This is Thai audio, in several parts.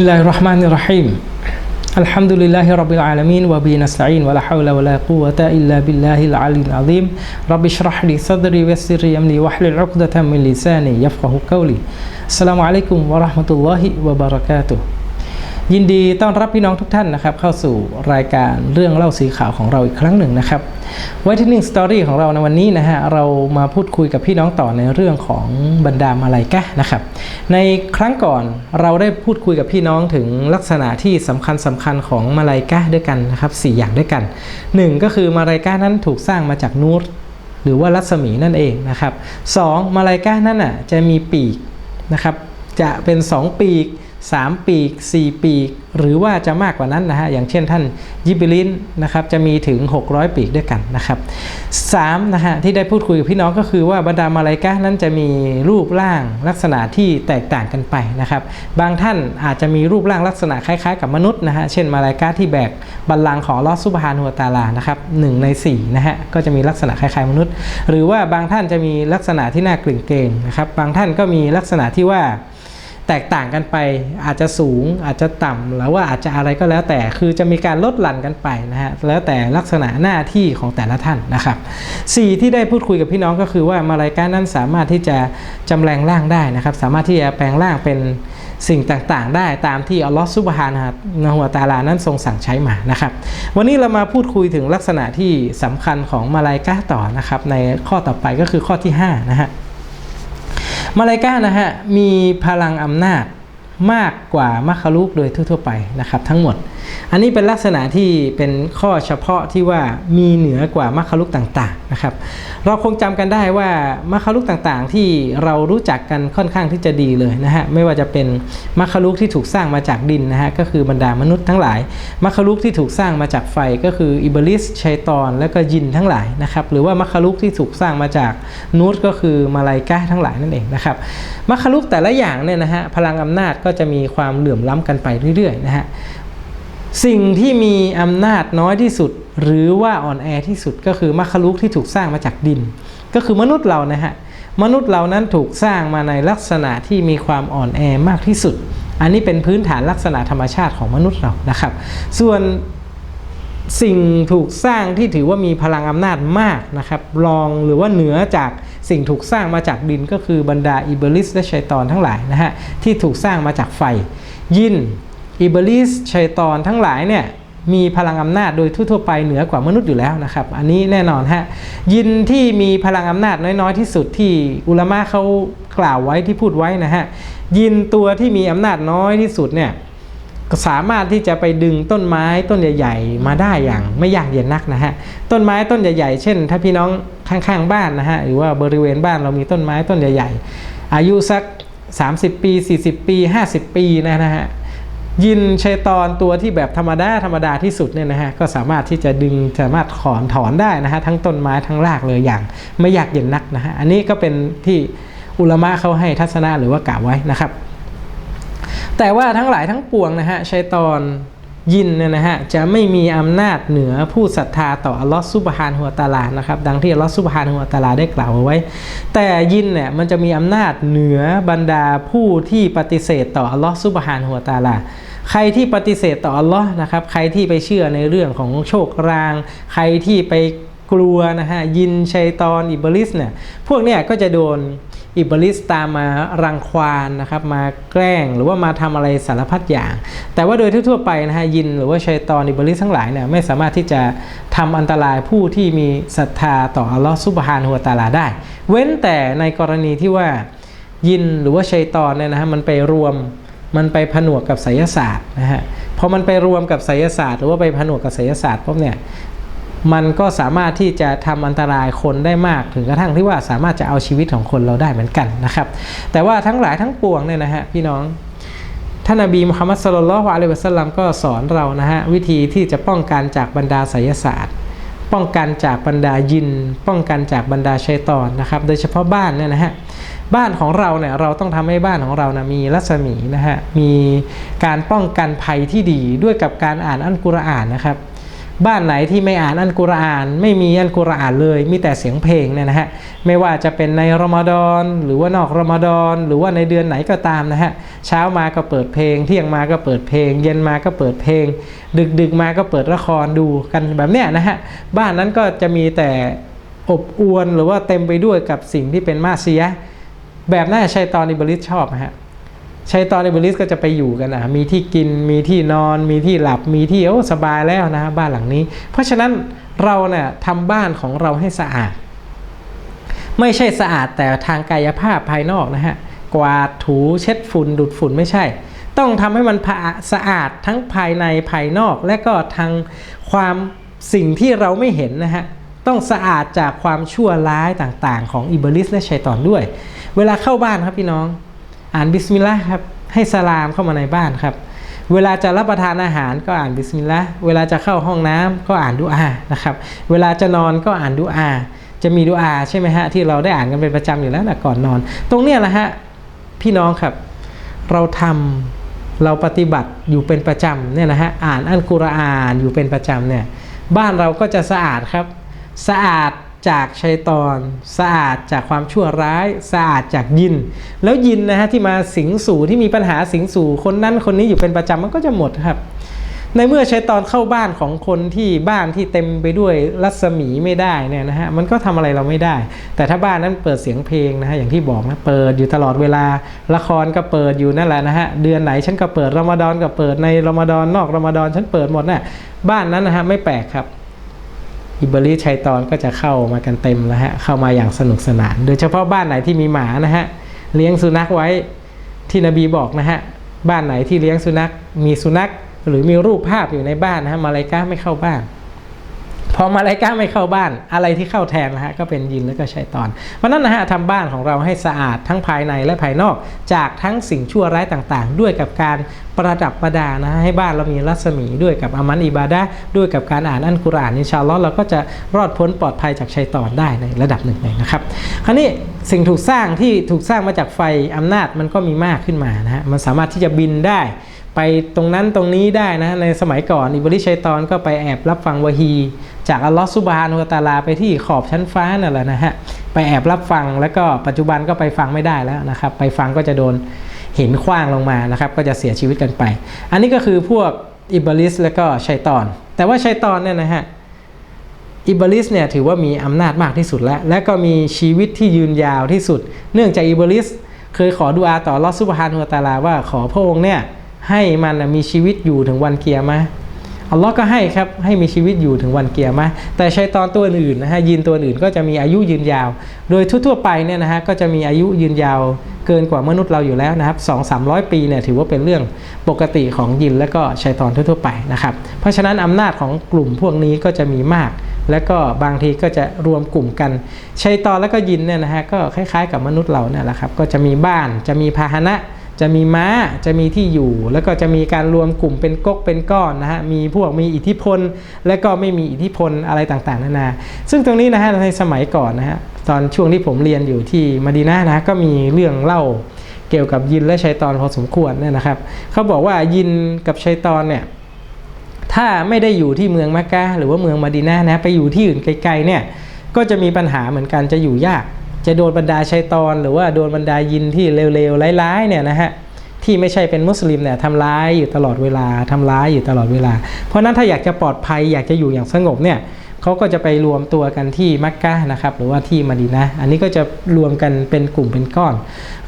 الله الرحمن الرحيم الحمد لله رب العالمين وبه نستعين ولا حول ولا قوة إلا بالله العلي العظيم رب اشرح لي صدري ويسر لي أمري واحلل عقدة من لساني يفقه قولي السلام عليكم ورحمة الله وبركاته ยินดีต้อนรับพี่น้องทุกท่านนะครับ เข้าสู่รายการเรื่องเล่าสีขาวของเราอีกครั้งหนึ่งนะครับ ไว้ที่หนึ่งสตอรี่ของเราในวันนี้นะฮะเรามาพูดคุยกับพี่น้องต่อในเรื่องของบรรดามาลายกะนะครับในครั้งก่อนเราได้พูดคุยกับพี่น้องถึงลักษณะที่สำคัญสำคัญของมาลายกะด้วยกันนะครับสี่อย่างด้วยกันหนึ่งก็คือมาลายกะนั้นถูกสร้างมาจากนูรหรือว่ารัศมีนั่นเองนะครับสองมาลายกะนั้นอะจะมีปีกนะครับจะเป็น 2 ปีก 3 ปีก 4 ปีก หรือว่าจะมากกว่านั้นนะฮะอย่างเช่นท่านยิบิลินนะครับจะมีถึง 600 ปีกด้วยกันนะครับ3นะฮะที่ได้พูดคุยกับพี่น้องก็คือว่าบรรดามาลายกะนั้นจะมีรูปร่างลักษณะที่แตกต่างกันไปนะครับบางท่านอาจจะมีรูปร่างลักษณะคล้ายๆ กับมนุษย์นะฮะเช่นมาลายกะที่แบกบัลลังก์ของอัลลอฮ์ซุบฮานุวตาลานะครับหนึ่งใน4นะฮะก็จะมีลักษณะคล้ายๆมนุษย์ หรือว่าบางท่านจะมีลักษณะที่น่ากลิ่นเกรงนะครับบางท่านก็มีลักษณะที่ว่า แตกต่างกันไป อาจจะสูงอาจจะต่ำหรือว่าอาจจะอะไรก็แล้วแต่คือจะมีการลดหลั่นกันไปนะฮะแล้วแต่ลักษณะหน้าที่ของแต่ละท่านนะครับสี่ที่ได้พูดคุยกับพี่น้องก็คือว่ามาลายการนั้นสามารถที่จะจำแรงร่างได้นะครับ สามารถที่จะแปลงร่างเป็นสิ่งต่างๆ ได้ตามที่อัลลอฮฺซุบฮานะฮุวตาลานั้นทรงสั่งใช้มานะครับ วันนี้เรามาพูดคุยถึงลักษณะที่สำคัญของมาลายกาต่อนะครับ ในข้อต่อไปก็คือข้อที่ห้านะฮะ มาลายกานะฮะมีพลังอำนาจมากกว่ามัคคลุกโดยทั่วๆไปนะครับทั้งหมด อันนี้เป็นลักษณะที่เป็นข้อเฉพาะที่ว่ามีเหนือกว่ามัคคลุกต่างๆนะครับ เราคงจำกันได้ว่ามัคคลุกต่างๆ ที่เรารู้จักกันค่อนข้างที่จะดีเลยนะฮะไม่ว่าจะเป็นมัคคลุกที่ถูกสร้างมาจากดินนะฮะก็คือบรรดามนุษย์ทั้งหลายมัคคลุกที่ถูกสร้างมาจากไฟก็คืออิบลิสชัยตอน และก็ยินทั้งหลายนะครับหรือว่ามัคคลุกที่ถูกสร้างมาจากนูตก็คือมาลายกาทั้งหลายนั่นเองนะครับมัคคลุกแต่ละอย่างเนี่ยนะฮะพลังอำนาจก็จะมีความเหลื่อมล้ำกันไปเรื่อยๆนะฮะ สิ่งที่มีอำนาจน้อยที่สุด หรือว่าอ่อนแอที่สุดก็คือมัคคลุกที่ถูกสร้างมาจากดิน ก็คือมนุษย์เรานะฮะมนุษย์เรานั้นถูกสร้างมาในลักษณะที่มีความอ่อนแอมากที่สุด อันนี้เป็นพื้นฐานลักษณะธรรมชาติของมนุษย์เรานะครับ ส่วนสิ่งถูกสร้างที่ถือว่ามีพลังอำนาจมากนะครับรองหรือว่าเหนือจากสิ่งถูกสร้างมาจากดินก็คือบรรดาอิบลิสและชัยตอนทั้งหลายนะฮะที่ถูกสร้างมาจากไฟ ยิน อิบลิสชัยตอนทั้งหลายเนี่ยมีพลังอำนาจโดยทั่วๆไปเหนือกว่ามนุษย์อยู่แล้วนะครับ อันนี้แน่นอนฮะยินที่มีพลังอำนาจน้อยๆที่สุดที่อุลามะเขากล่าวไว้ที่พูดไว้นะฮะยินตัวที่มีอำนาจน้อยที่สุดเนี่ยสามารถที่จะไปดึงต้นไม้ต้นใหญ่ๆ มาได้อย่างไม่ยากเย็นนักนะฮะต้นไม้ต้นใหญ่ๆ เช่น ถ้าพี่น้องข้างๆบ้านนะฮะหรือว่าบริเวณบ้านเรามีต้นไม้ต้นใหญ่ ๆ อายุสัก 30 ปี 40 ปี 50 ปีนะฮะ ยินชัยตอนตัวที่แบบธรรมดาธรรมดาที่สุดเนี่ยนะฮะก็สามารถที่จะดึงสามารถถอนถอนได้นะฮะทั้งต้นไม้ทั้งรากเลยอย่างไม่ยากเย็นนักนะฮะอันนี้ก็เป็นที่อุลมะเขาให้ทัศนะหรือว่ากล่าวไว้นะครับ แต่ว่าทั้งหลายทั้งปวงนะฮะชัยตอน ยินเนี่ยนะฮะจะไม่มีอำนาจเหนือผู้ศรัทธาต่ออัลลอฮฺซุบฮานหัวตาลานะครับดังที่อัลลอฮฺซุบฮานหัวตาลาได้กล่าวเอาไว้ แต่ยินเนี่ยมันจะมีอำนาจเหนือบรรดาผู้ที่ปฏิเสธต่ออัลลอฮฺซุบฮานหัวตาลาใครที่ปฏิเสธต่ออัลลอฮ์นะครับใครที่ไปเชื่อในเรื่องของโชคราง ใครที่ไปกลัวนะฮะยินชัยตอนอิบลิสเนี่ยพวกเนี่ยก็จะโดน อิบลิสตามมารังควานนะครับมาแกล้งหรือว่ามาทำอะไรสารพัดอย่าง แต่ว่าโดยทั่วๆไปนะฮะยินหรือว่าชัยตอนอิบลิสทั้งหลายเนี่ยไม่สามารถที่จะทำอันตรายผู้ที่มีศรัทธาต่ออัลลอฮ์ซุบฮานหัวตาลาได้ เว้นแต่ในกรณีที่ว่ายินหรือว่าชัยตอนเนี่ยนะฮะมันไปรวมมันไปผนวกกับไสยศาสตร์นะฮะพอมันไปรวมกับไสยศาสตร์ หรือว่าไปผนวกกับไสยศาสตร์ปุ๊บเนี่ย มันก็สามารถที่จะทำอันตรายคนได้มากถึงกระทั่งที่ว่าสามารถจะเอาชีวิตของคนเราได้เหมือนกันนะครับ แต่ว่าทั้งหลายทั้งปวงเนี่ยนะฮะพี่น้องท่านนบีมุฮัมมัดสุลลัลฮวะลัยฮิวะสลัมก็สอนเรานะฮะวิธีที่จะป้องกันจากบรรดาไสยศาสตร์ ป้องกันจากบรรดายิน ป้องกันจากบรรดาชัยตอนนะครับ โดยเฉพาะบ้านเนี่ยนะฮะบ้านของเราเนี่ยเราต้องทำให้บ้านของเรานะมีรัศมีนะฮะมีการป้องกันภัยที่ดีด้วยกับการอ่านอัลกุรอานนะครับ บ้านไหนที่ไม่อ่านอัลกุรอาน ไม่มีอัลกุรอานเลย มีแต่เสียงเพลงเนี่ยนะฮะไม่ว่าจะเป็นในรอมฎอนหรือว่านอกรอมฎอนหรือว่าในเดือนไหนก็ตามนะฮะเช้ามาก็เปิดเพลง เที่ยงมาก็เปิดเพลง เย็นมาก็เปิดเพลง ดึกดึกมาก็เปิดละครดูกันแบบเนี้ยนะฮะบ้านนั้นก็จะมีแต่อบอวนหรือว่าเต็มไปด้วยกับสิ่งที่เป็นมาเซียะแบบน่าชัยตอนอิบลิสชอบนะฮะ ชัยตอนอิบลิสก็จะไปอยู่กันอะมีที่กินมีที่นอน มีที่หลับมีที่โอ้สบายแล้วนะบ้านหลังนี้ เพราะฉะนั้นเราเนี่ยทำบ้านของเราให้สะอาด ไม่ใช่สะอาดแต่ทางกายภาพภายนอกนะฮะกวาดถูเช็ดฝุ่นดูดฝุ่นไม่ใช่ ต้องทำให้มันสะอาดทั้งภายในภายนอก และก็ทางความสิ่งที่เราไม่เห็นนะฮะต้องสะอาดจากความชั่วร้ายต่างๆ ของอิบลิสและชัยตอนด้วย เวลาเข้าบ้านครับพี่น้อง อ่านบิสมิลลาห์ครับให้สลามเข้ามาในบ้านครับ เวลาจะรับประทานอาหารก็อ่านบิสมิลลาห์เวลาจะเข้าห้องน้ำก็อ่านดุอานะครับ เวลาจะนอนก็อ่านดุอา จะมีดุอาใช่ไหมฮะที่เราได้อ่านกันเป็นประจำอยู่แล้วนะก่อนนอน ตรงเนี้ยแหละฮะพี่น้องครับ เราทำเราปฏิบัติอยู่เป็นประจำเนี่ยนะฮะอ่านอัลกุรอานอยู่เป็นประจำเนี่ยบ้านเราก็จะสะอาดครับ สะอาด จากชัยตอน สะอาดจากความชั่วร้าย สะอาดจากยิน แล้วยินนะฮะที่มาสิงสู่ที่มีปัญหาสิงสู่คนนั้นคนนี้อยู่เป็นประจำมันก็จะหมดครับ ในเมื่อชัยตอนเข้าบ้านของคนที่บ้านที่เต็มไปด้วยรัศมีไม่ได้เนี่ยนะฮะมันก็ทำอะไรเราไม่ได้ แต่ถ้าบ้านนั้นเปิดเสียงเพลงนะฮะอย่างที่บอกนะเปิดอยู่ตลอดเวลาละครก็เปิดอยู่นั่นแหละนะฮะเดือนไหนฉันก็เปิดรอมฎอนก็เปิดในรอมฎอนนอกรอมฎอนฉันเปิดหมดนะ่ะบ้านนั้นนะฮะไม่แปลกครับ อิบลิชัยตอนก็จะเข้ามากันเต็มแล้วฮะเข้ามาอย่างสนุกสนาน โดยเฉพาะบ้านไหนที่มีหมานะฮะเลี้ยงสุนัขไว้ที่นบีบอกนะฮะบ้านไหนที่เลี้ยงสุนัขมีสุนัขหรือมีรูปภาพอยู่ในบ้านนะฮะมาลายกาไม่เข้าบ้าน พอมาลายกาไม่เข้าบ้านอะไรที่เข้าแทนนะฮะก็เป็นยินแล้วก็ชัยตอน เพราะนั้นนะฮะทำบ้านของเราให้สะอาดทั้งภายในและภายนอก จากทั้งสิ่งชั่วร้ายต่างๆ ด้วยกับการประดับประดานะฮะให้บ้านเรามีรัศมีด้วยกับอามันอิบาดะด้วยกับการอ่านอัลกุรอานอินชาอัลลอฮ์เราก็จะรอดพ้นปลอดภัยจากชัยตอนได้ในระดับหนึ่งเลยนะครับคราวนี้สิ่งถูกสร้างที่ถูกสร้างมาจากไฟอำนาจมันก็มีมากขึ้นมานะฮะมันสามารถที่จะบินได้ ไปตรงนั้นตรงนี้ได้นะในสมัยก่อนอิบริชัยตอนก็ไปแอบรับฟังวะฮี จากอัลลอฮฺซุบฮานุวตาลาไปที่ขอบชั้นฟ้านั่นแหละนะฮะไปแอบรับฟังแล้วก็ปัจจุบันก็ไปฟังไม่ได้แล้วนะครับไปฟังก็จะโดนเห็นขว้างลงมานะครับก็จะเสียชีวิตกันไป อันนี้ก็คือพวกอิบลิสแล้วก็ชัยตอน แต่ว่าชัยตอนเนี่ยนะฮะอิบลิสเนี่ยถือว่ามีอำนาจมากที่สุดแล้ว และก็มีชีวิตที่ยืนยาวที่สุด เนื่องจากอิบลิสเคยขอดุอาต่อลอสุบฮานุวตาลาว่าขอพระองค์เนี่ย ให้มันมีชีวิตอยู่ถึงวันเกียร์มาอัลลอฮ์ก็ให้ครับให้มีชีวิตอยู่ถึงวันเกียร์มาแต่ชัยตอนตัวอื่นนะฮะยินตัวอื่นก็จะมีอายุยืนยาว โดยทั่วๆไปเนี่ยนะฮะก็จะมีอายุยืนยาวเกินกว่ามนุษย์เราอยู่แล้วนะครับ2 3 0 0ปีเนี่ยถือว่าเป็นเรื่องปกติของยินและก็ชัยตอนทั่วๆไปนะครับ เพราะฉะนั้นอำนาจของกลุ่มพวกนี้ก็จะมีมาก และก็บางทีก็จะรวมกลุ่มกันชัยตอนและก็ยินเนี่ยนะฮะก็คล้ายๆ กับมนุษย์เราเนี่ยแหละครับก็จะมีบ้านจะมีพาหนะ จะมีม้าจะมีที่อยู่ แล้วก็จะมีการรวมกลุ่มเป็นก๊กเป็นก้อนนะฮะมีพวกมีอิทธิพล และก็ไม่มีอิทธิพลอะไรต่างๆนานา ซึ่งตรงนี้นะฮะในสมัยก่อนนะฮะตอนช่วงที่ผมเรียนอยู่ที่มะดีนะห์นะก็มีเรื่องเล่าเกี่ยวกับยินและชัยตอนพอสมควรเนี่ยนะครับเขาบอกว่ายินกับชัยตอนเนี่ยถ้าไม่ได้อยู่ที่เมืองมักกะหรือว่าเมืองมะดีนะห์นะไปอยู่ที่อื่นไกลๆเนี่ยก็จะมีปัญหาเหมือนกันจะอยู่ยาก จะโดนบรรดาชัยตอน หรือว่าโดนบรรดายินที่เลวๆร้ายๆเนี่ยนะฮะที่ไม่ใช่เป็นมุสลิมเนี่ยทำร้ายอยู่ตลอดเวลาทำร้ายอยู่ตลอดเวลา เพราะนั้นถ้าอยากจะปลอดภัยอยากจะอยู่อย่างสงบเนี่ยเขาก็จะไปรวมตัวกันที่มักกะนะครับหรือว่าที่มาดีนะอันนี้ก็จะรวมกันเป็นกลุ่มเป็นก้อน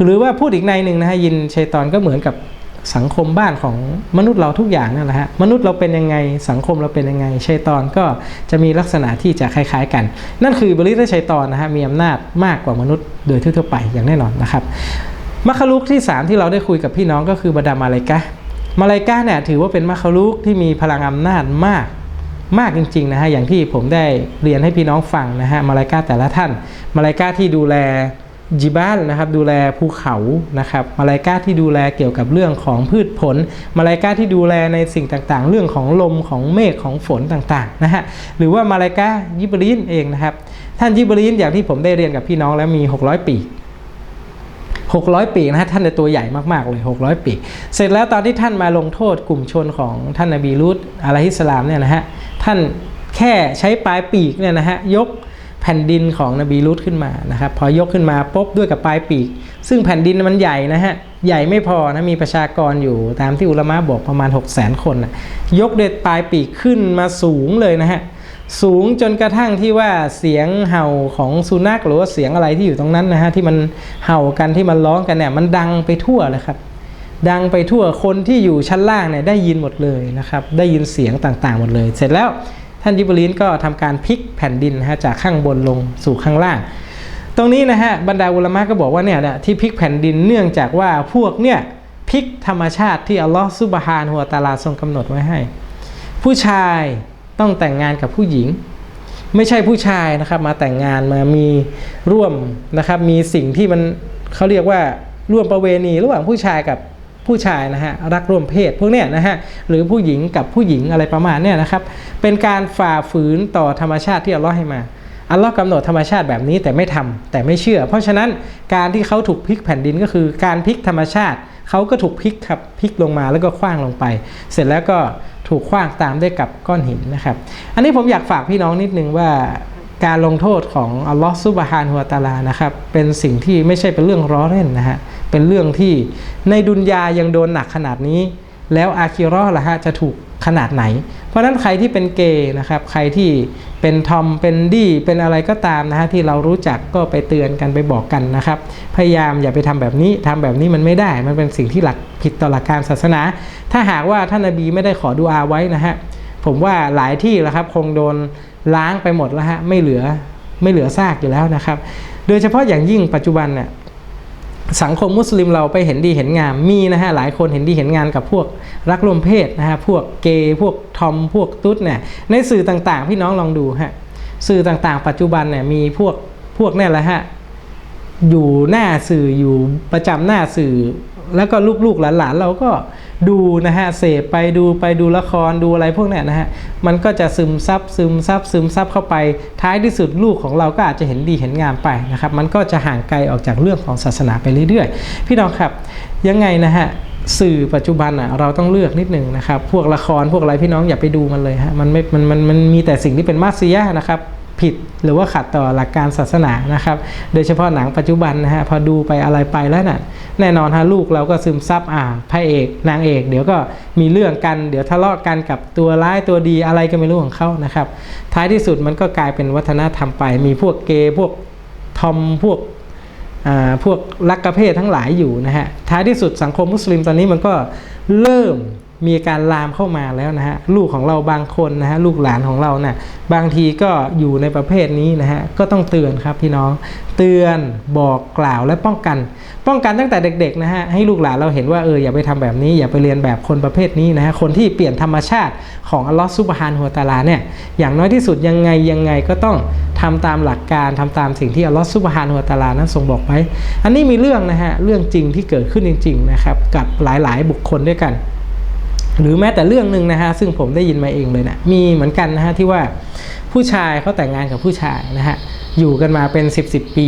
หรือว่าพูดอีกในหนึ่งนะฮะยินชัยตอนก็เหมือนกับ สังคมบ้านของมนุษย์เราทุกอย่างนั่นแหละฮะมนุษย์เราเป็นยังไงสังคมเราเป็นยังไงชัยตอนก็จะมีลักษณะที่จะคล้ายๆกัน นั่นคือบริษและชัยตอนนะฮะมีอำนาจมากกว่ามนุษย์โดยทั่วๆไปอย่างแน่นอนนะครับมัคคุลุกที่ 3 ที่เราได้คุยกับพี่น้องก็คือบรรดามาลายกะมาลายกะเนี่ยถือว่าเป็นมัคคุลุกที่มีพลังอำนาจมากมากจริงๆนะฮะอย่างที่ผมได้เรียนให้พี่น้องฟังนะฮะมาลายกาแต่ละท่าน มาลายกาที่ดูแล จิบาลนะครับดูแลภูเขานะครับมาลายกาที่ดูแลเกี่ยวกับเรื่องของพืชผล มาลายกาที่ดูแลในสิ่งต่างๆ เรื่องของลมของเมฆของฝนต่างๆนะฮะหรือว่ามาลายกายิบรีนเองนะครับท่านยิบรีนอย่างที่ผมได้เรียนกับพี่น้องแล้วมี 600 ปี600 ปีนะฮะท่านในตัวใหญ่มากๆเลย 600 ปี เสร็จแล้วตอนที่ท่านมาลงโทษกลุ่มชนของท่านนบีลูตอะลัยฮิสสลามเนี่ยนะฮะท่านแค่ใช้ปลายปีกเนี่ยนะฮะยก แผ่นดินของนบีลุตขึ้นมานะครับ พอยกขึ้นมาปุ๊บด้วยกับปลายปีก ซึ่งแผ่นดินมันใหญ่นะฮะ ใหญ่ไม่พอนะ มีประชากรอยู่ตามที่อุลามะบอกประมาณ 6 0 0 0 0 0 คนนะยกเด็ดปลายปีกขึ้นมาสูงเลยนะฮะ สูงจนกระทั่งที่ว่าเสียงเห่าของสุนัขหรือว่าเสียงอะไรที่อยู่ตรงนั้นนะฮะที่มันเห่ากันที่มันร้องกันเนี่ยมันดังไปทั่วเลยครับดังไปทั่วคนที่อยู่ชั้นล่างเนี่ยได้ยินหมดเลยนะครับ ได้ยินเสียงต่างๆหมดเลย เสร็จแล้ว ท่านยิบรีนก็ทำการพลิกแผ่นดินนะฮะจากข้างบนลงสู่ข้างล่าง ตรงนี้นะฮะบรรดาอุลามะก็บอกว่าเนี่ยนะที่พลิกแผ่นดินเนื่องจากว่าพวกเนี่ยพลิกธรรมชาติที่อัลลอฮฺซุบฮานหัวตาลาทรงกำหนดไว้ให้ ผู้ชายต้องแต่งงานกับผู้หญิง ไม่ใช่ผู้ชายนะครับมาแต่งงานมามีร่วมนะครับมีสิ่งที่มันเขาเรียกว่าร่วมประเวณีระหว่างผู้ชายกับ ผู้ชายนะฮะรักร่วมเพศพวกเนี้ยนะฮะหรือผู้หญิงกับผู้หญิงอะไรประมาณเนี้ยนะครับเป็นการฝ่าฝืนต่อธรรมชาติที่อัลลอฮ์ให้มาอัลลอฮ์กำหนดธรรมชาติแบบนี้แต่ไม่ทำแต่ไม่เชื่อ เพราะฉะนั้นการที่เขาถูกพลิกแผ่นดินก็คือการพลิกธรรมชาติเขาก็ถูกพลิกครับพลิกลงมาแล้วก็คว้างลงไป เสร็จแล้วก็ถูกคว้างตามด้วยกับก้อนหินนะครับ อันนี้ผมอยากฝากพี่น้องนิดนึงว่าการลงโทษของอัลลอฮฺซุบฮานหัวตาลานะครับเป็นสิ่งที่ไม่ใช่เป็นเรื่องล้อเล่นนะฮะ เป็นเรื่องที่ในดุนยายังโดนหนักขนาดนี้ แล้วอาคิรอละฮะจะถูกขนาดไหน เพราะนั้นใครที่เป็นเกย์นะครับ ใครที่เป็นทอม เป็นดี้ เป็นอะไรก็ตามนะฮะที่เรารู้จักก็ไปเตือนกันไปบอกกันนะครับ พยายามอย่าไปทำแบบนี้ทำแบบนี้มันไม่ได้ มันเป็นสิ่งที่หลักผิดต่อหลักการศาสนา ถ้าหากว่าท่านนบีไม่ได้ขอดุอาไว้นะฮะ ผมว่าหลายที่แล้วครับคงโดนล้างไปหมดแล้วฮะ ไม่เหลือไม่เหลือซากอยู่แล้วนะครับ โดยเฉพาะอย่างยิ่งปัจจุบันเนี่ย สังคมมุสลิมเราไปเห็นดีเห็นงามมีนะฮะหลายคนเห็นดีเห็นงามกับพวกรักร่วมเพศนะฮะพวกเกย์พวกทอมพวกตุ๊ดเนี่ยในสื่อต่างๆ พี่น้องลองดูฮะสื่อต่างๆ ปัจจุบันเนี่ยมีพวกพวกนี่แหละฮะอยู่หน้าสื่ออยู่ประจำหน้าสื่อ แล้วก็ลูกๆหลานๆเราก็ ดูนะฮะเสพไปดูไปดูละครดูอะไรพวกเนี้ยนะฮะมันก็จะซึมซับซึมซับซึมซับเข้าไป ท้ายที่สุดลูกของเราก็อาจจะเห็นดีเห็นงามไปนะครับมันก็จะห่างไกลออกจากเรื่องของศาสนาไปเรื่อยๆ พี่น้องครับยังไงนะฮะสื่อปัจจุบันอะเราต้องเลือกนิดหนึ่งนะครับ พวกละครพวกอะไรพี่น้องอย่าไปดูมันเลยฮะมันไม่มันมันมันมีแต่สิ่งที่เป็นมาเซียนะครับ ผิดหรือว่าขัดต่อหลักการศาสนานะครับ โดยเฉพาะหนังปัจจุบันนะฮะพอดูไปอะไรไปแล้วน่ะแน่นอนฮะลูกเราก็ซึมซับอ่าพระเอกนางเอก เดี๋ยวก็มีเรื่องกันเดี๋ยวทะเลาะกันกับตัวร้ายตัวดีอะไรก็ไม่รู้ของเขานะครับ ท้ายที่สุดมันก็กลายเป็นวัฒนธรรมไปมีพวกเกย์พวกทอมพวกอ่าพวกลักกระเพศทั้งหลายอยู่นะฮะท้ายที่สุดสังคมมุสลิมตอนนี้มันก็เริ่ม มีการลามเข้ามาแล้วนะฮะลูกของเราบางคนนะฮะลูกหลานของเรานะ่ะบางทีก็อยู่ในประเภทนี้นะฮะก็ต้องเตือนครับพี่น้อง เตือนบอกกล่าวและป้องกัน ป้องกันตั้งแต่เด็กๆนะฮะให้ลูกหลานเราเห็นว่าเอออย่าไปทำแบบนี้ อย่าไปเรียนแบบคนประเภทนี้นะฮะคนที่เปลี่ยนธรรมชาติของอัลลอฮฺซุบฮานหัวตาลาเนี่ยอย่างน้อยที่สุดยังไงยังไงก็ต้องทำตามหลักการทำตามสิ่งที่อัลลอฮฺซุบฮานหัวตาลานั้นทรงบอกไว้ อันนี้มีเรื่องนะฮะเรื่องจริงที่เกิดขึ้นจริง ๆ นะครับ กับหลายๆบุคคลด้วยกัน หรือแม้แต่เรื่องหนึ่งนะฮะซึ่งผมได้ยินมาเองเลยนะมีเหมือนกันนะฮะที่ว่าผู้ชายเขาแต่งงานกับผู้ชายนะฮะอยู่กันมาเป็น 10บสปี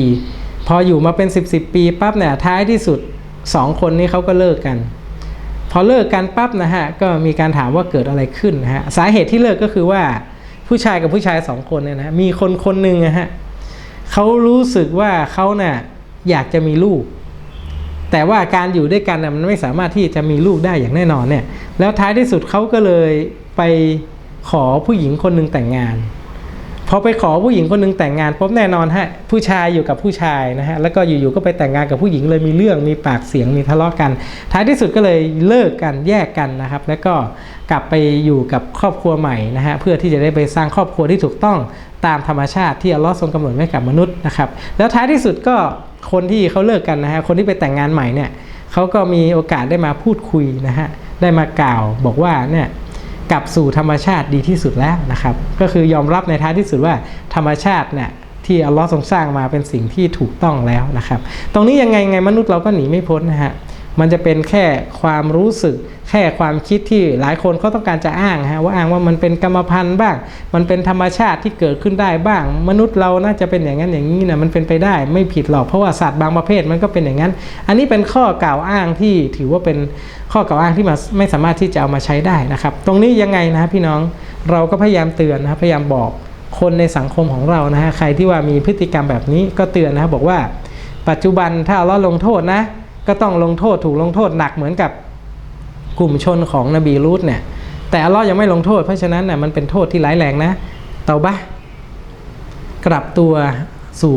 พออยู่มาเป็น 10บสปีปั๊บเนี่ยท้ายที่สุด 2 คนนี้เขาก็เลิกกัน พอเลิกกันปั๊บนะฮะก็มีการถามว่าเกิดอะไรขึ้นนะฮะสาเหตุที่เลิกก็คือว่าผู้ชายกับผู้ชายสองคนเนี่ยนะมีคนคนหนึ่งนะฮะเขารู้สึกว่าเขาเนะ่ยอยากจะมีลูก แต่ว่าการอยู่ด้วยกันมันไม่สามารถที่จะมีลูกได้อย่างแน่นอนเนี่ย แล้วท้ายที่สุดเขาก็เลยไปขอผู้หญิงคนหนึ่งแต่งงาน พอไปขอผู้หญิงคนหนึ่งแต่งงานปุ๊บแน่นอนฮะผู้ชายอยู่กับผู้ชายนะฮะแล้วก็อยู่ๆก็ไปแต่งงานกับผู้หญิงเลยมีเรื่องมีปากเสียงมีทะเลาะกัน ท้ายที่สุดก็เลยเลิกกันแยกกันนะครับ แล้วก็กลับไปอยู่กับครอบครัวใหม่นะฮะเพื่อที่จะได้ไปสร้างครอบครัวที่ถูกต้อง ตามธรรมชาติที่อัลลอฮ์ทรงกำหนดไว้กับมนุษย์นะครับ แล้วท้ายที่สุดก็คนที่เขาเลิกกันนะฮะคนที่ไปแต่งงานใหม่เนี่ยเขาก็มีโอกาสได้มาพูดคุยนะฮะได้มากล่าวบอกว่าเนี่ยกลับสู่ธรรมชาติดีที่สุดแล้วนะครับ ก็คือยอมรับในท้ายที่สุดว่าธรรมชาติเนี่ยที่อัลลอฮ์ทรงสร้างมาเป็นสิ่งที่ถูกต้องแล้วนะครับ ตรงนี้ยังไงไงมนุษย์เราก็หนีไม่พ้นนะฮะ มันจะเป็นแค่ความรู้สึก แค่ความคิดที่หลายคนเขาต้องการจะอ้างฮะว่าอ้างว่ามันเป็นกรรมพันธุ์บ้าง มันเป็นธรรมชาติที่เกิดขึ้นได้บ้าง มนุษย์เราน่าจะเป็นอย่างนั้นอย่างนี้นะมันเป็นไปได้ไม่ผิดหรอกเพราะว่าสัตว์บางประเภทมันก็เป็นอย่างนั้น อันนี้เป็นข้อกล่าวอ้างที่ถือว่าเป็นข้อกล่าวอ้างที่มาไม่สามารถที่จะเอามาใช้ได้นะครับ ตรงนี้ยังไงนะพี่น้องเราก็พยายามเตือนนะพยายามบอกคนในสังคมของเรานะฮะใครที่ว่ามีพฤติกรรมแบบนี้ก็เตือนนะครับบอกว่า ปัจจุบันถ้าเราลงโทษนะ ก็ต้องลงโทษถูกลงโทษหนักเหมือนกับกลุ่มชนของนบีลูตเนี่ย แต่อัลลอฮ์ยังไม่ลงโทษ เพราะฉะนั้นน่ยมันเป็นโทษที่ร้ายแรงนะ เตาบะกลับตัวสู่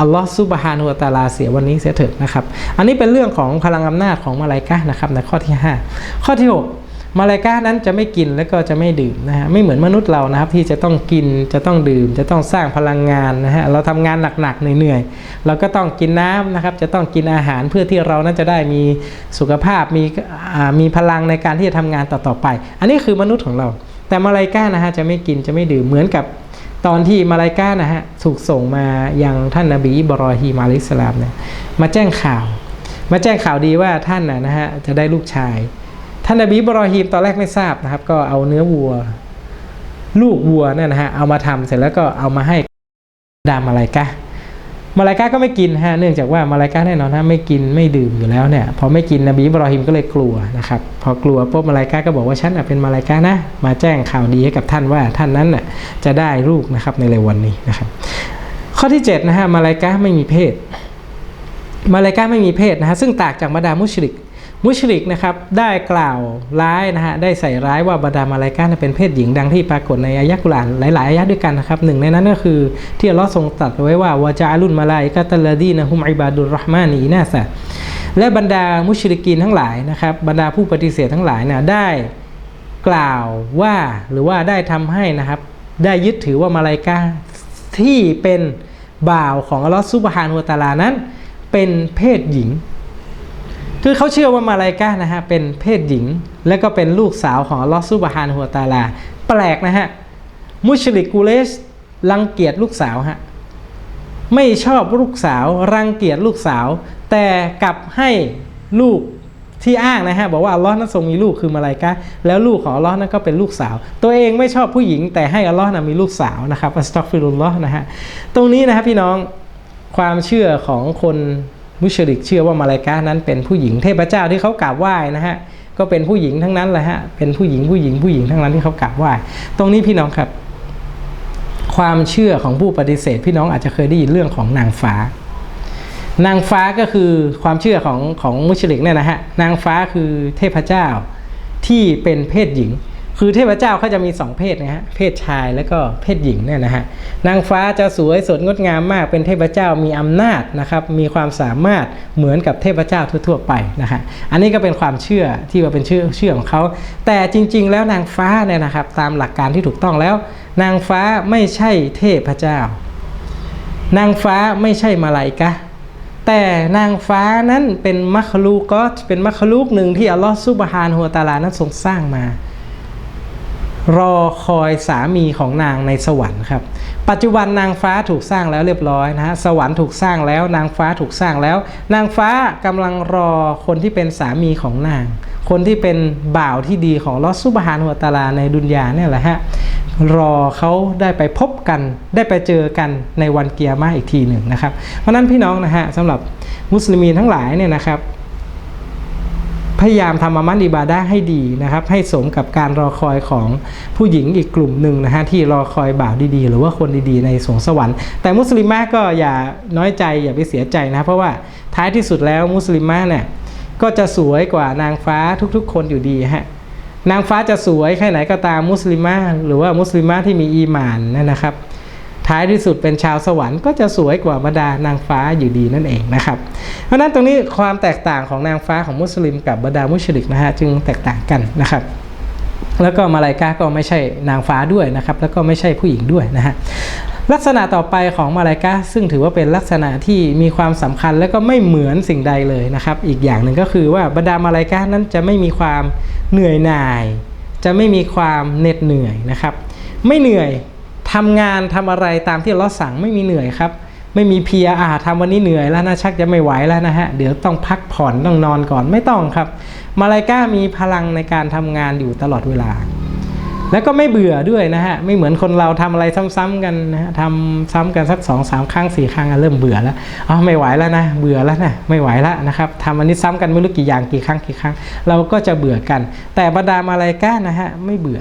อัลลอฮ์ซุบฮานุวะตาลาเสียวันนี้เสียเถิดนะครับ อันนี้เป็นเรื่องของพลังอำนาจของมาลายกะนะครับในข้อที่ 5 ข้อที่ 6 มาลายกานั้นจะไม่กินแล้วก็จะไม่ดื่มนะฮะไม่เหมือนมนุษย์เรานะครับ ที่จะต้องกินจะต้องดื่ม จะต้องสร้างพลังงานนะฮะเราทำงานหนักๆเหนื่อยๆเราก็ต้องกินน้ำนะครับ จะต้องกินอาหารเพื่อที่เรานั้นจะได้มีสุขภาพมีอ่ามีพลังในการที่จะทำงานต่อๆไป อันนี้คือมนุษย์ของเรา แต่มาลายกานะฮะจะไม่กินจะไม่ดื่มเหมือนกับตอนที่มาลายกานะฮะถูกส่งมายังท่านนบีบรอฮีมอะลัยฮิสลามเนี่ยมาแจ้งข่าว มาแจ้งข่าวดีว่าท่านนะฮะจะได้ลูกชาย ท่านนบีบรอฮีมตอนแรกไม่ทราบนะครับ ก็เอาเนื้อวัว ลูกวัวเนี่ยนะฮะเอามาทำเสร็จแล้วก็เอามาให้ดามาลายกามาลายกาก็ไม่กินฮะเนื่องจากว่ามาลายกาแน่นอนนะไม่กินไม่ดื่มอยู่แล้วเนี่ยพอไม่กินนบีบรอฮีมก็เลยกลัวนะครับพอกลัวปุ๊บมาลายกาก็บอกว่าฉันน่ะเป็นมาลายกานะมาแจ้งข่าวดีให้กับท่านว่าท่านนั้นน่ะจะได้ลูกนะครับในเร็ววันนี้นะครับ ข้อที่7นะฮะมาลายกาไม่มีเพศ มาลายกาไม่มีเพศนะฮะซึ่งต่างจากบรรดามุชริก มุชริกนะครับได้กล่าวร้ายนะฮะได้ใส่ร้ายว่าบรรดามาลายกาเป็นเพศหญิงดังที่ปรากฏในอายะกุรานหลายๆอายะด้วยกันนะครับหนึ่งในนั้นก็คือที่อัลลอฮ์ทรงตรัสไว้ว่าวาจาลุนมาลายกาตลลดีนะฮุมอิบาดุลรห์มานีนาสะและบรรดามุชริกีนทั้งหลายนะครับบรรดาผู้ปฏิเสธทั้งหลายนะได้กล่าวว่าหรือว่าได้ทำให้นะครับ ได้ยึดถือว่ามาลายกาที่เป็นบ่าวของอัลลอฮ์ซุบฮานุวะตะอาลานั้น เป็นเพศหญิง คือเขาเชื่อว่ามาลายกานะฮะเป็นเพศหญิง และก็เป็นลูกสาวของลอฮ์ซุบฮานะฮูวตาลา แปลกนะฮะ มุชริกกูเลสรังเกียจลูกสาวฮะไม่ชอบลูกสาว รังเกียจลูกสาว แต่กลับให้ลูกที่อ้างนะฮะบอกว่าอัลลอฮ์นั้นทรงมีลูกคือมาลายกาแล้วลูกของอัลลอฮ์นั้นก็เป็นลูกสาว ตัวเองไม่ชอบผู้หญิง แต่ให้อัลลอฮ์นั้นมีลูกสาวนะครับอัสตักฟิรุลลอฮ์นะฮะตรงนี้นะครับพี่น้องความเชื่อของคน มุชริกเชื่อว่ามาลายกานั้นเป็นผู้หญิงเทพเจ้าที่เขากราบไหว้นะฮะก็เป็นผู้หญิงทั้งนั้นแหละฮะเป็นผู้หญิงผู้หญิงผู้หญิงทั้งนั้นที่เขากราบไหว้ตรงนี้พี่น้องครับ ความเชื่อของผู้ปฏิเสธ พี่น้องอาจจะเคยได้ยินเรื่องของนางฟ้า นางฟ้าก็คือความเชื่อของของมุชลิกเนี่ยนะฮะนางฟ้าคือเทพเจ้าที่เป็นเพศหญิง คือเทพเจ้าเขาจะมีสองเพศนะฮะเพศชายแล้วก็เพศหญิงเนี่ยนะฮะนางฟ้าจะสวยสดงดงามมาก เป็นเทพเจ้ามีอำนาจนะครับมีความสามารถเหมือนกับเทพเจ้าทั่วๆไปนะฮะอันนี้ก็เป็นความเชื่อที่ว่าเป็นเชื่อเชื่อของเขาแต่จริง ๆ แล้วนางฟ้าเนี่ยนะครับตามหลักการที่ถูกต้องแล้ว นางฟ้าไม่ใช่เทพเจ้า นางฟ้าไม่ใช่มาลายกะแต่นางฟ้านั้นเป็นมัคลูกอตเป็นมัคลูกหนึ่งที่อัลลอฮฺซุบฮานหัวตาลานั้นทรงสร้างมา รอคอยสามีของนางในสวรรค์ครับ ปัจจุบันนางฟ้าถูกสร้างแล้วเรียบร้อยนะฮะสวรรค์ถูกสร้างแล้วนางฟ้าถูกสร้างแล้ว นางฟ้ากำลังรอคนที่เป็นสามีของนาง คนที่เป็นบ่าวที่ดีของลอสซุบฮานหัวตาลาในดุนยาเนี่ยแหละฮะรอเขาได้ไปพบกัน ได้ไปเจอกันในวันเกียร์มาอีกทีหนึ่งนะครับ เพราะฉะนั้นพี่น้องนะฮะสำหรับมุสลิมีนทั้งหลายเนี่ยนะครับ พยายามทำอามันอิบาดะให้ดีนะครับ ให้สมกับการรอคอยของผู้หญิงอีกกลุ่มหนึ่งนะฮะที่รอคอยบ่าวดีๆ หรือว่าคนดีๆ ในสวงสวรรค์ แต่มุสลิมะก็อย่าน้อยใจอย่าไปเสียใจนะ เพราะว่าท้ายที่สุดแล้วมุสลิมะเนี่ยก็จะสวยกว่านางฟ้าทุกๆ คนอยู่ดีฮะนางฟ้าจะสวยแค่ไหนก็ตามมุสลิมะหรือว่ามุสลิมะที่มีอีหมานนะครับ ท้ายที่สุดเป็นชาวสวรรค์ก็จะสวยกว่าบรรดานางฟ้าอยู่ดีนั่นเองนะครับ เพราะนั้นตรงนี้ความแตกต่างของนางฟ้าของมุสลิมกับบรรดามุชริกนะฮะจึงแตกต่างกันนะครับแล้วก็มาลายกาก็ไม่ใช่นางฟ้าด้วยนะครับ แล้วก็ไม่ใช่ผู้หญิงด้วยนะฮะลักษณะต่อไปของมาลายกาซึ่งถือว่าเป็นลักษณะที่มีความสำคัญและก็ไม่เหมือนสิ่งใดเลยนะครับ อีกอย่างหนึ่งก็คือว่าบรรดามาลายกานั้นจะไม่มีความเหนื่อยหน่าย จะไม่มีความเหน็ดเหนื่อยนะครับ ไม่เหนื่อย ทำงานทำอะไรตามที่เราสั่งไม่มีเหนื่อยครับ ไม่มีเพียอ่าทำวันนี้เหนื่อยแล้วนะชักจะไม่ไหวแล้วนะฮะเดี๋ยวต้องพักผ่อนต้องนอนก่อนไม่ต้องครับ มาลายกามีพลังในการทำงานอยู่ตลอดเวลา แล้วก็ไม่เบื่อด้วยนะฮะไม่เหมือนคนเราทำอะไรซ้ำๆกันนะฮะทำซ้ำกันสักสองสามครั้งสี่ครั้งเริ่มเบื่อแล้วอ๋อไม่ไหวแล้วนะเบื่อแล้วนะไม่ไหวแล้วนะครับทำอันนี้ซ้ำกันไม่รู้กี่อย่างกี่ครั้งกี่ครั้ง เราก็จะเบื่อกัน แต่บรรดามาลายกานะฮะไม่เบื่อ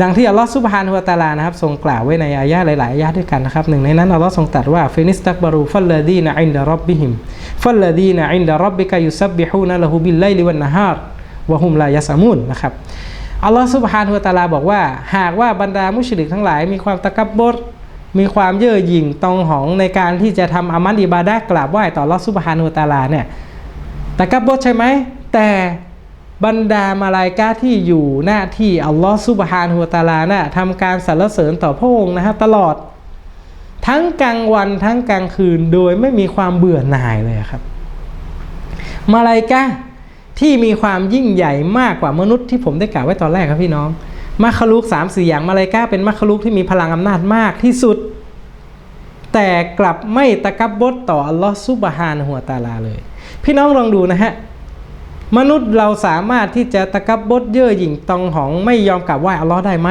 ดังที่อัลลอฮฺซุบฮานุวะตาลานะครับทรงกล่าวไว้ในอายะห์หลายๆอายะห์ด้วยกันนะครับหนึ่งในนั้นอัลลอฮ์ทรงตรัสว่าฟินิสตักบารูฟัลลดีนอินดะรับบิฮิมฟัลลดีนอินดะรับบิกะยุซับบิฮูนะละฮูบิลไลลิวันนะฮารวะฮุมลายะสามุนนะครับอัลลอฮ์ซุบฮานุวะตาลาบอกว่า หากว่าบรรดามุชริกทั้งหลายมีความตะกับบดมีความเย่อหยิ่งตองหองในการที่จะทำอามัลอิบาดะกราบไหว้ต่ออัลลอฮ์ซุบฮานุวะตาลาเนี่ยตะกับบดใช่ไหมแต่ บรรดามาลายกาที่อยู่หน้าที่อัลลอฮ์ซุบฮานุวตาลาน่ะทำการสรรเสริญต่อพระองค์นะฮะตลอด ทั้งกลางวันทั้งกลางคืนโดยไม่มีความเบื่อหน่ายเลยครับ มาลายกาที่มีความยิ่งใหญ่มากกว่ามนุษย์ที่ผมได้กล่าวไว้ตอนแรกครับพี่น้องมัคคลุกสามสี่อย่างมาลายกาเป็นมัคคลุกที่มีพลังอำนาจมากที่สุด แต่กลับไม่ตะกับบดต่ออัลลอฮ์ซุบฮานหัวตาลาเลย พี่น้องลองดูนะฮะ มนุษย์เราสามารถที่จะตะกับบดเย่อหยิ่งตองหองไม่ยอมกราบไหว้อัลลอฮ์ได้ไหม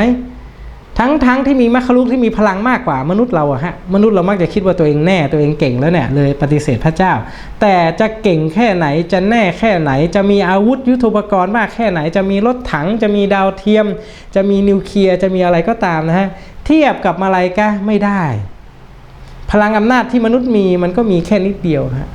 ทั้งทั้งที่มีมัคคลุกที่มีพลังมากกว่ามนุษย์เราอะฮะมนุษย์เรามักจะคิดว่าตัวเองแน่ตัวเองเก่งแล้วเนี่ยเลยปฏิเสธพระเจ้า แต่จะเก่งแค่ไหนจะแน่แค่ไหน จะมีอาวุธยุทโธปกรณ์มากแค่ไหน จะมีรถถังจะมีดาวเทียม จะมีนิวเคลียร์จะมีอะไรก็ตามนะฮะเทียบกับมาลายกาไม่ได้ พลังอำนาจที่มนุษย์มีมันก็มีแค่นิดเดียวฮะ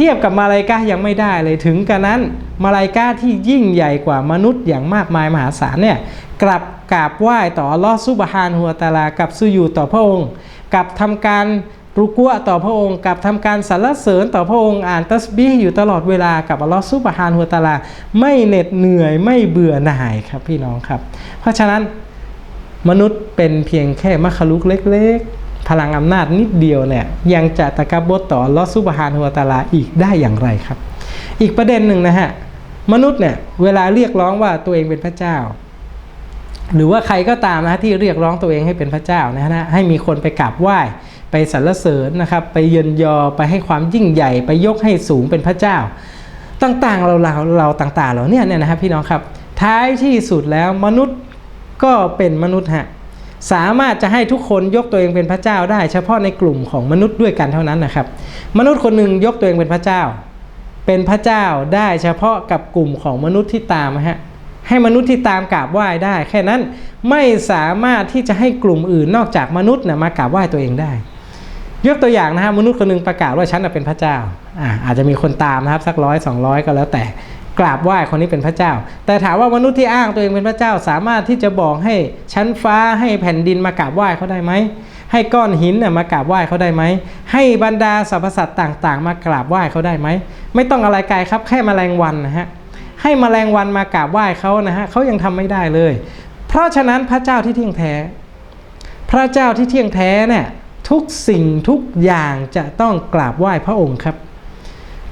ทียบกับมาลายกายังไม่ได้เลยถึงกระนั้นมาลายกาที่ยิ่งใหญ่กว่ามนุษย์อย่างมากมายมหาศาลเนี่ยกลับกราบไหว้ต่อลอฮ์ซุบฮานหัวตะอาลากับสุยูต่อพระองค์กับทำการรุกัวต่อพระองค์กับทำการสรรเสริญต่อพระองค์อ่านตัสบีอยู่ตลอดเวลากับอัลลอฮ์ซุบฮานหัวตะอาลา ไม่เหน็ดเหนื่อยไม่เบื่อหน่ายครับพี่น้องครับ เพราะฉะนั้นมนุษย์เป็นเพียงแค่มัคคลุกเล็กๆ พลังอำนาจนิดเดียวเนี่ยยังจะตะกับบดต่ออัลอฮ์ซุบฮานุวตะอาลาอีกได้อย่างไรครับ อีกประเด็นหนึ่งนะฮะมนุษย์เนี่ยเวลาเรียกร้องว่าตัวเองเป็นพระเจ้า หรือว่าใครก็ตามนะที่เรียกร้องตัวเองให้เป็นพระเจ้านะฮะให้มีคนไปกราบไหว้ไปสรรเสริญนะครับ ไปเยินยอไปให้ความยิ่งใหญ่ไปยกให้สูงเป็นพระเจ้า ต่างๆเราเราเราต่างๆเราเนี่ยเนี่ยนะครับพี่น้องครับ ท้ายที่สุดแล้วมนุษย์ก็เป็นมนุษย์ฮะ สามารถจะให้ทุกคนยกตัวเองเป็นพระเจ้าได้ เฉพาะในกลุ่มของมนุษย์ด้วยกันเท่านั้นนะครับ มนุษย์คนหนึ่งยกตัวเองเป็นพระเจ้า เป็นพระเจ้าได้เฉพาะกับกลุ่มของมนุษย์ที่ตามฮะให้มนุษย์ที่ตามกราบไหว้ได้ แค่นั้นไม่สามารถที่จะให้กลุ่มอื่นนอกจากมนุษย์นะมากราบไหว้ตัวเองได้ ยกตัวอย่างนะฮะมนุษย์คนหนึงประกาศว่าฉันเป็นพระเจ้าอ่าอาจจะมีคนตามนะครับสักร้อยสองร้อยก็แล้วแต่ กราบไหว้คนนี้เป็นพระเจ้า แต่ถามว่ามนุษย์ที่อ้างตัวเองเป็นพระเจ้า สามารถที่จะบอกให้ชั้นฟ้าให้แผ่นดินมากราบไหว้เขาได้ไหมให้ก้อนหินน่ะมากราบไหว้เขาได้ไหมให้บรรดาสรรพสัตว์ต่างๆ มากราบไหว้เขาได้ไหมไม่ต้องอะไรไกลครับแค่แมลงวันนะฮะให้แมลงวันมากราบไหว้เขานะฮะเขายังทำไม่ได้เลย เพราะฉะนั้นพระเจ้าที่เที่ยงแท้ พระเจ้าที่เที่ยงแท้เนี่ยทุกสิ่งทุกอย่างจะต้องกราบไหว้พระองค์ครับ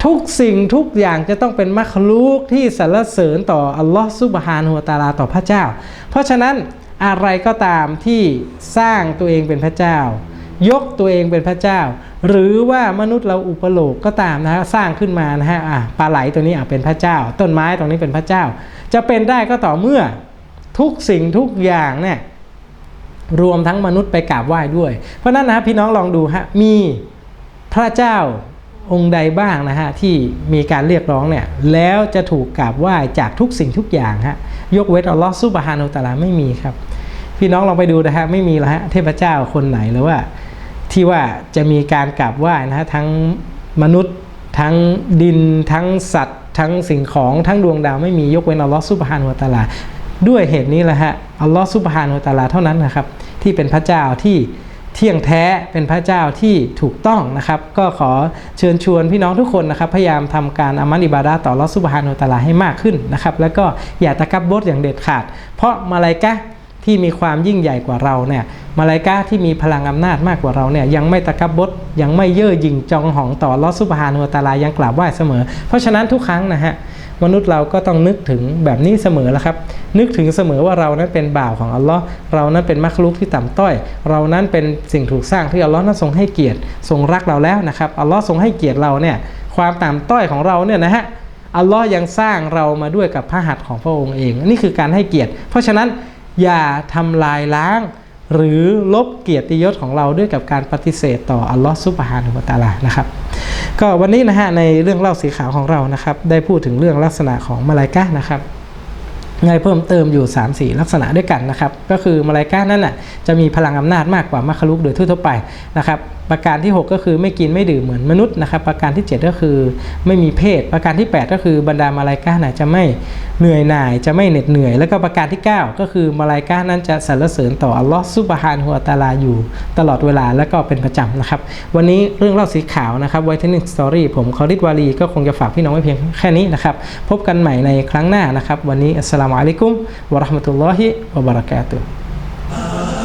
ทุกสิ่งทุกอย่างจะต้องเป็นมัคลูกที่สรรเสริญต่ออัลลอฮ์ซุบฮานุวตะอาลาต่อพระเจ้า เพราะฉะนั้นอะไรก็ตามที่สร้างตัวเองเป็นพระเจ้า ยกตัวเองเป็นพระเจ้า หรือว่ามนุษย์เราอุปโลกก็ตามนะฮะสร้างขึ้นมานะฮะะปลาไหลตัวนี้เป็นพระเจ้า ต้นไม้ตรงนี้เป็นพระเจ้า จะเป็นได้ก็ต่อเมื่อทุกสิ่งทุกอย่างเนี่ยรวมทั้งมนุษย์ไปกราบไหว้ด้วย เพราะนั้นนะพี่น้องลองดูฮะมีพระเจ้า องค์ใดบ้างนะฮะที่มีการเรียกร้องเนี่ยแล้วจะถูกกราบไหว้จากทุกสิ่งทุกอย่างฮะยกเว้นอัลลอฮ์ซุบฮานุตะอาลาไม่มีครับ พี่น้องลองไปดูนะฮะไม่มีแล้วฮะเทพเจ้าคนไหนหรือว่า ที่ว่าจะมีการกราบไหว้นะฮะทั้งมนุษย์ทั้งดินทั้งสัตว์ ทั้งสิ่งของทั้งดวงดาวไม่มียกเว้นอัลลอฮ์ซุบฮานุตะอาลาด้วยเหตุนี้แหละฮะอัลลอฮ์ซุบฮานุตะอาลาเท่านั้นนะครับที่เป็นพระเจ้าที่ ที่ยงแท้เป็นพระเจ้าที่ถูกต้องนะครับ ก็ขอเชิญชวนพี่น้องทุกคนนะครับ พยายามทำการอามันอิบาดะห์ต่อลอฮ์ซุบฮานุตาลาให้มากขึ้นนะครับ แล้วก็อย่าตะกับบดอย่างเด็ดขาด เพราะมาลายกะที่มีความยิ่งใหญ่กว่าเราเนี่ยมาลายกาที่มีพลังอำนาจมากกว่าเราเนี่ยยังไม่ตะกับบดยังไม่เย่อหยิ่งจองหองต่อลอฮ์ซุบฮานุตาลายังกราบไหว้เสมอ เพราะฉะนั้นทุกครั้งนะฮะ มนุษย์เราก็ต้องนึกถึงแบบนี้เสมอแล้วครับ นึกถึงเสมอว่าเรานั้นเป็นบ่าวของอัลลอฮ์เรานั้นเป็นมัคลุกที่ต่ำต้อย เรานั้นเป็นสิ่งถูกสร้างที่อัลลอฮ์นั้นทรงให้เกียรติทรงรักเราแล้วนะครับอัลลอฮ์ทรงให้เกียรติเราเนี่ยความต่ำต้อยของเราเนี่ยนะฮะอัลลอฮ์ยังสร้างเรามาด้วยกับพระหัตถ์ของพระองค์เอง นี่คือการให้เกียรติ เพราะฉะนั้นอย่าทำลายล้าง หรือลบเกียรติยศของเราด้วยกับการปฏิเสธต่ออัลลอฮ์ซุบฮานุวะตาลานะครับ ก็วันนี้นะฮะในเรื่องเล่าสีขาวของเรานะครับ ได้พูดถึงเรื่องลักษณะของมาลายกะนะครับไงเพิ่มเติมอยู่ 3 4 ลักษณะด้วยกันนะครับ ก็คือมาลายกานั่นน่ะจะมีพลังอำนาจมากกว่ามัคคลุกโดยทั่วไปนะครับ ประการที่ 6 ก็คือไม่กินไม่ดื่มเหมือนมนุษย์นะครับ ประการที่ 7 ก็คือไม่มีเพศ ประการที่ 8 ก็คือบรรดามาลายกาน่ะจะไม่เหนื่อยหน่ายจะไม่เหน็ดเหนื่อย แล้วก็ประการที่ 9 ก็คือมาลายกานั้นจะสรรเสริญต่ออัลลอฮ์ซุบฮานหัวตาลาอยู่ตลอดเวลาและก็เป็นประจำนะครับ วันนี้เรื่องเล่าสีขาวนะครับไวท์เทนนิสตอรี่ผมคอริดวาลีก็คงจะฝากพี่น้องไว้เพียงแค่นี้นะครับ พบกันใหม่ในครั้งหน้านะครับ วันนี้อัสสลามุอะลัยกุมวะราะห์มะตุลลอฮิวะบะเราะกาตุฮ์